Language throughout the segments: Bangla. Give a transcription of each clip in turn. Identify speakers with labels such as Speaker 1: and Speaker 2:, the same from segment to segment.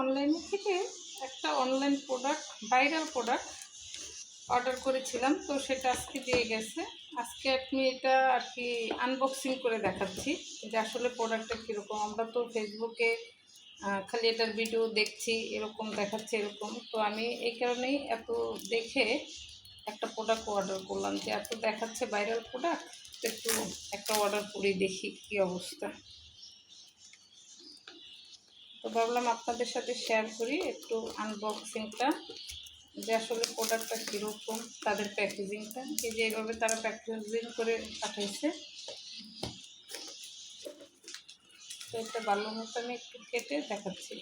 Speaker 1: অনলাইন থেকে একটা online product viral product order করেছিলাম। তো সেটা আজকে দিয়ে গেছে। আজকে আপনি এটা আর কি আনবক্সিং করে দেখাচ্ছি যে আসলে প্রোডাক্টটা কীরকম। আমরা তো ফেসবুকে খালি এটার ভিডিও দেখছি, এরকম দেখাচ্ছে, এরকম। তো আমি এই কারণেই এত দেখে একটা প্রোডাক্ট অর্ডার করলাম যে এত দেখাচ্ছে ভাইরাল প্রোডাক্ট একটু একটা অর্ডার করে দেখি কী অবস্থা। তো ভাবলাম আপনাদের সাথে শেয়ার করি, একটু আনবক্সিংটা যে আসলে প্রোডাক্টটা কীরকম, তাদের প্যাকেজিংটা এই যে এইভাবে তারা প্যাকেজিং করে পাঠিয়েছে তো এটা ভালো মতো আমি একটু কেটে দেখাচ্ছি।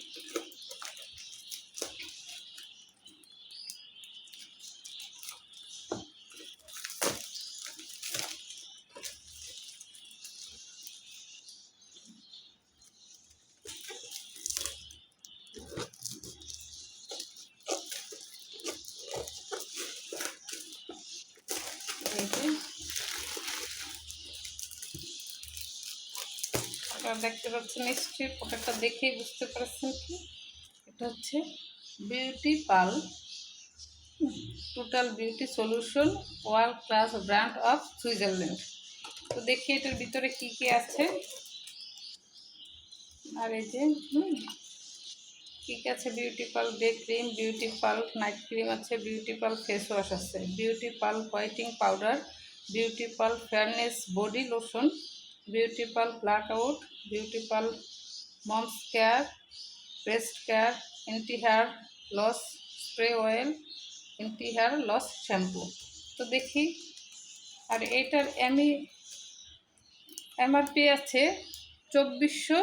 Speaker 1: আপনারা দেখতে পাচ্ছেন, নিশ্চয়ই প্রোডাক্টটা দেখেই বুঝতে পারছেন কি। এটা হচ্ছে beauty pal total beauty solution world class brand of Switzerland তো দেখি এটার ভিতরে কি কি আছে। আর এই যে হুম কী কী আছে beauty pal day cream beauty pal night cream আছে বিউটি পাল ফেস ওয়াশ আছে। Beauty pal whitening powder beauty pal fairness body lotion beauty pal black out beauty pal moms care breast care anti hair loss spray oil anti hair loss shampoo তো দেখি আর এইটার এমই এমআরপি আছে চব্বিশশো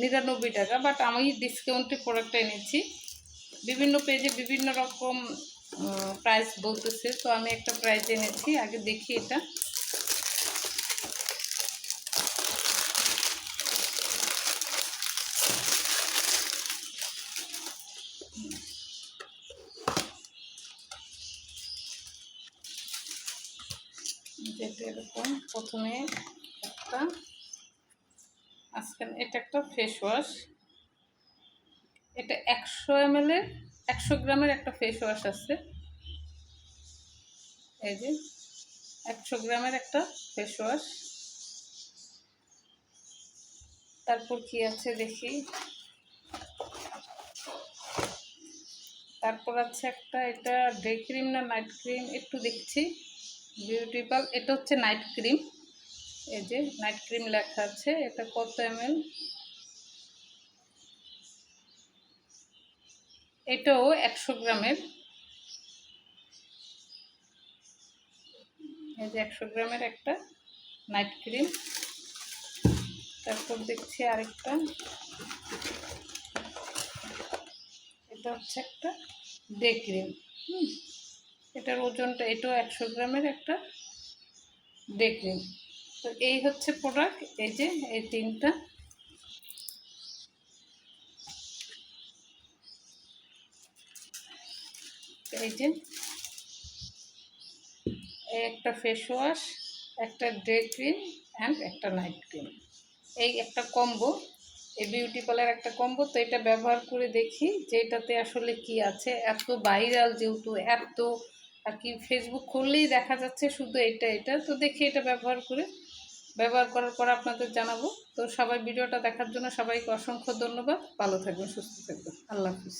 Speaker 1: নিরানব্বই টাকা বাট আমি ডিসকাউন্টে প্রোডাক্টটা এনেছি। বিভিন্ন পেজে বিভিন্ন রকম প্রাইস বলতেছে, তো আমি একটা প্রাইস এনেছি, আগে দেখি এটা। এরকম, প্রথমে একটা। আজকে এটা একটা ফেস ওয়াশ এটা একশো এম এর, একশো গ্রামের একটা ফেস ওয়াশ আছে। এই যে, একশো গ্রামের একটা ফেস ওয়াশ তারপর কি আছে দেখি। তারপর আছে একটা, এটা ডে ক্রিম না নাইট ক্রিম একটু দেখছি। বিউটিপাল এটা হচ্ছে নাইট ক্রিম এই যে নাইট ক্রিম লেখা আছে, এটা কত এম এল এটাও একশো গ্রামের। এই যে একশো গ্রামের একটা নাইট ক্রিম। তারপর দেখছি আরেকটা। এটা হচ্ছে একটা ডে ক্রিম। হুম, এটার ওজনটা, এটাও একশো গ্রামের একটা ডে ক্রিম। তো এই হচ্ছে প্রোডাক্ট এই যে, এই তিনটা। এই যে একটা ফেস ওয়াশ একটা ডে ক্রিম অ্যান্ড একটা নাইট ক্রিম এই একটা কম্বো এই বিউটি পার্লার একটা কম্বো তো এটা ব্যবহার করে দেখি যে এটাতে আসলে কি আছে। এত ভাইরাল যেহেতু, এত আর কি ফেসবুক খুললেই দেখা যাচ্ছে শুধু এটা এটা। তো দেখি এটা ব্যবহার করে। ব্যবহার করার পর আপনাদের জানাব। তো সবাই ভিডিওটা দেখার জন্য সবাইকে অসংখ্য ধন্যবাদ। ভালো থাকবেন, সুস্থ থাকবেন। আল্লাহ হাফিজ।